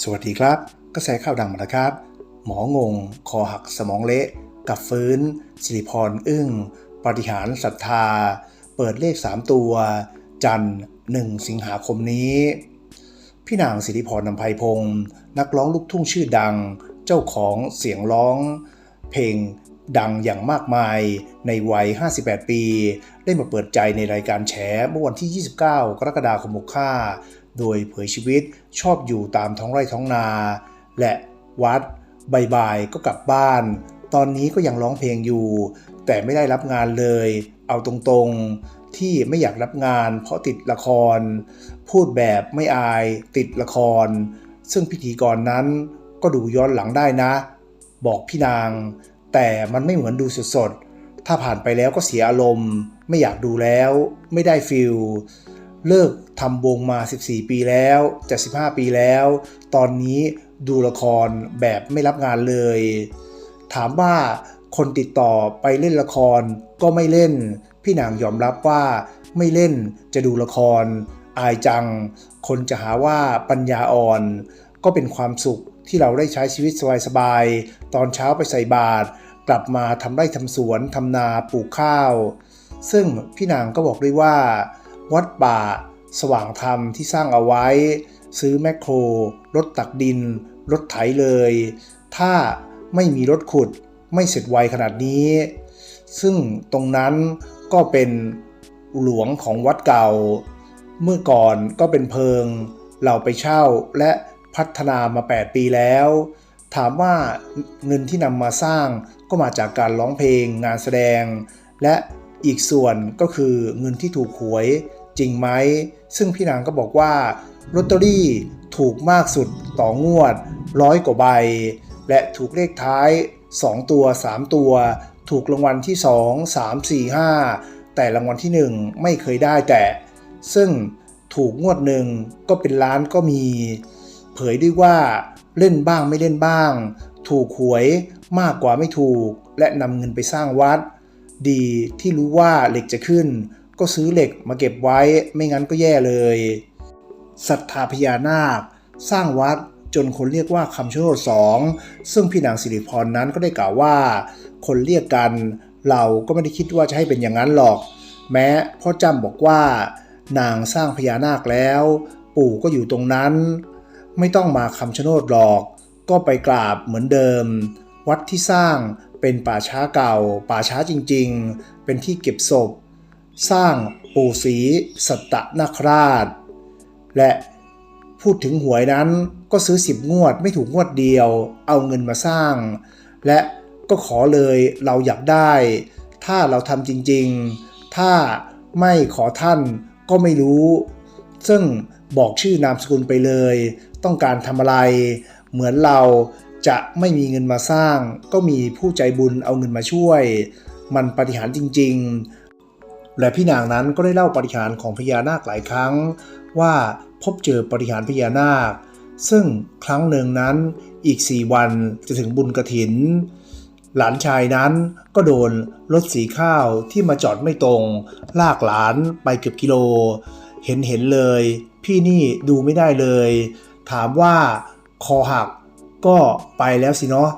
สวัสดีครับ กระแสข่าวดังมาแล้วครับ หมองง คอหักสมองเละกลับฟื้น สิริพรอึ้ง ปฏิหารศรัทธา เปิดเลข 3 ตัว จันทร์1สิงหาคมนี้ พี่นางสิริพรนำไพพงศ์นักร้องลูกทุ่งชื่อดัง เจ้าของเสียงร้อง เพลงดังอย่างมากมายในวัย 58 ปี ได้มาเปิดใจในรายการแฉเมื่อวันที่ 29 กรกฎาคม65 โดยเผยชีวิตชอบอยู่ตามท้องไร่ท้องนา และวัดบายๆก็กลับบ้าน ตอนนี้ก็ยังร้องเพลงอยู่ แต่ไม่ได้รับงานเลย เอาตรงๆที่ไม่อยากรับงานเพราะติดละคร พูดแบบไม่อายติดละคร ซึ่งพิธีกรนั้นก็ดูย้อนหลังได้นะ บอกพี่นาง แต่มันไม่เหมือนดูสดๆถ้าผ่านไปแล้วก็เสียอารมณ์ ไม่อยากดูแล้ว ไม่ได้ฟิล เลิกทำวงมา 14 ปีแล้วจะ15 ปีแล้ว ตอนนี้ดูละครแบบไม่รับงานเลย ถามว่าคนติดต่อไปเล่นละครก็ไม่เล่น พี่นางยอมรับว่าไม่เล่นจะดูละคร อายจัง คนจะหาว่าปัญญาอ่อน ก็เป็นความสุขที่เราได้ใช้ชีวิตสบายๆ ตอนเช้าไปใส่บาตรกลับมาทำไร่ทำสวนทำนาปลูกข้าว ซึ่งพี่นางก็บอกด้วยว่า วัดป่า สว่างธรรมที่สร้างเอาไว้ ซื้อแมคโคร รถตักดิน รถไถเลย ถ้าไม่มีรถขุดไม่เสร็จไวขนาดนี้ ซึ่งตรงนั้นก็เป็นหลวงของวัดเก่า เมื่อก่อนก็เป็นเพิง เราไปเช่าและพัฒนามา 8 ปีแล้ว ถามว่าเงินที่นำมาสร้างก็มาจากการร้องเพลงงานแสดง และอีกส่วนก็คือเงินที่ถูกหวย จริงไหม ซึ่งพี่นางก็บอกว่าลอตเตอรี่ถูกมากสุดต่องวดร้อยกว่าใบ และถูกเลขท้าย 2 ตัว 3 ตัว ถูกรางวัลที่ 2 3 4 5 แต่รางวัลที่ 1 ไม่เคยได้แต่ ซึ่งถูกงวดหนึ่งก็เป็นล้านก็มี เผยด้วยว่าเล่นบ้างไม่เล่นบ้าง ถูกหวยมากกว่าไม่ถูก และนำเงินไปสร้างวัด ดีที่รู้ว่าเหล็กจะขึ้น ก็ซื้อเหล็กมาเก็บไว้ไม่งั้นก็แย่เลยศรัทธาพญานาค สร้างวัดจนคนเรียกว่าคำชะโนดสองซึ่งพี่นางสิริพรนั้นก็ได้กล่าวว่า คนเรียกกัน เราก็ไม่ได้คิดว่าจะให้เป็นอย่างนั้นหรอก แม้พ่อจำบอกว่า นางสร้างพญานาคแล้ว ปู่ก็อยู่ตรงนั้น ไม่ต้องมาคำชะโนดหรอก ก็ไปกราบเหมือนเดิม วัดที่สร้างเป็นป่าช้าเก่า ป่าช้าจริง ๆ เป็นที่เก็บศพ สร้างปู่ศรีสัตตนาคราช และพูดถึงหวยนั้นก็ซื้อ10งวดไม่ถูกงวดเดียว เอาเงินมาสร้าง และก็ขอเลยเราอยากได้ ถ้าเราทำจริงๆ ถ้าไม่ขอท่านก็ไม่รู้ ซึ่งบอกชื่อนามสกุลไปเลย ต้องการทำอะไร เหมือนเราจะไม่มีเงินมาสร้าง ก็มีผู้ใจบุญเอาเงินมาช่วย มันปฏิหารจริง ๆ และพี่นางนั้นก็ได้เล่าปาฏิหารของพญานาคหลายครั้ง ว่าพบเจอปาฏิหารพญานาค ซึ่งครั้งหนึ่งนั้นอีก4วันจะถึงบุญกระถิน หลานชายนั้นก็โดนรถสีข้าวที่มาจอดไม่ตรง ลากหลานไปเกือบกิโล เห็นเห็นเลย พี่นี่ดูไม่ได้เลย ถามว่าคอหักก็ไปแล้วสิเนาะ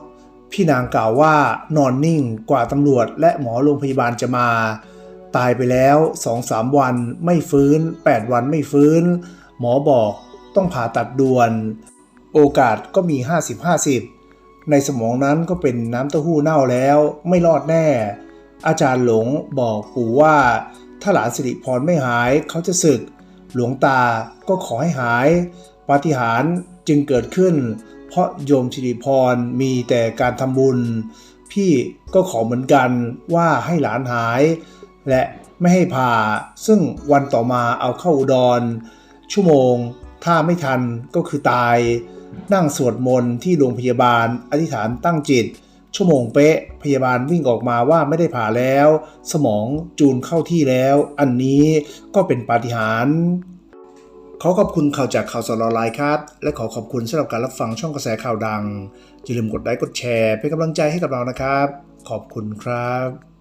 พี่นางกล่าวว่านอนนิ่งกว่าตำรวจและหมอโรงพยาบาลจะมา ตายไปแล้ว2-3วันไม่ฟื้น 8 วันไม่ฟื้น หมอบอกต้องผ่าตัดด่วน โอกาสก็มี 50-50 ในสมองนั้นก็เป็นน้ำเต้าหู้เน่าแล้วไม่รอดแน่ อาจารย์หลงบอกปู่ว่า ถ้าหลานสิริพรไม่หายเขาจะสึก หลวงตาก็ขอให้หายปาฏิหาริย์จึงเกิดขึ้น เพราะโยมสิริพรมีแต่การทำบุญ พี่ก็ขอเหมือนกันว่าให้หลานหาย และไม่ให้ผ่า ซึ่งวันต่อมาเอาเข้าอุดร ชั่วโมง ถ้าไม่ทันก็คือตาย นั่งสวดมนต์ที่โรงพยาบาล อธิษฐานตั้งจิต ชั่วโมงเป๊ะ พยาบาลวิ่งออกมาว่าไม่ได้ผ่าแล้ว สมองจูนเข้าที่แล้ว อันนี้ก็เป็นปาฏิหาริย์ขอขอบคุณข่าวจากข่าวสารออนไลน์ครับ และขอขอบคุณสำหรับการรับฟังช่องกระแสข่าวดังอย่าลืมกดไลค์กดแชร์เป็นกำลังใจให้กับเรานะครับ ขอบคุณครับ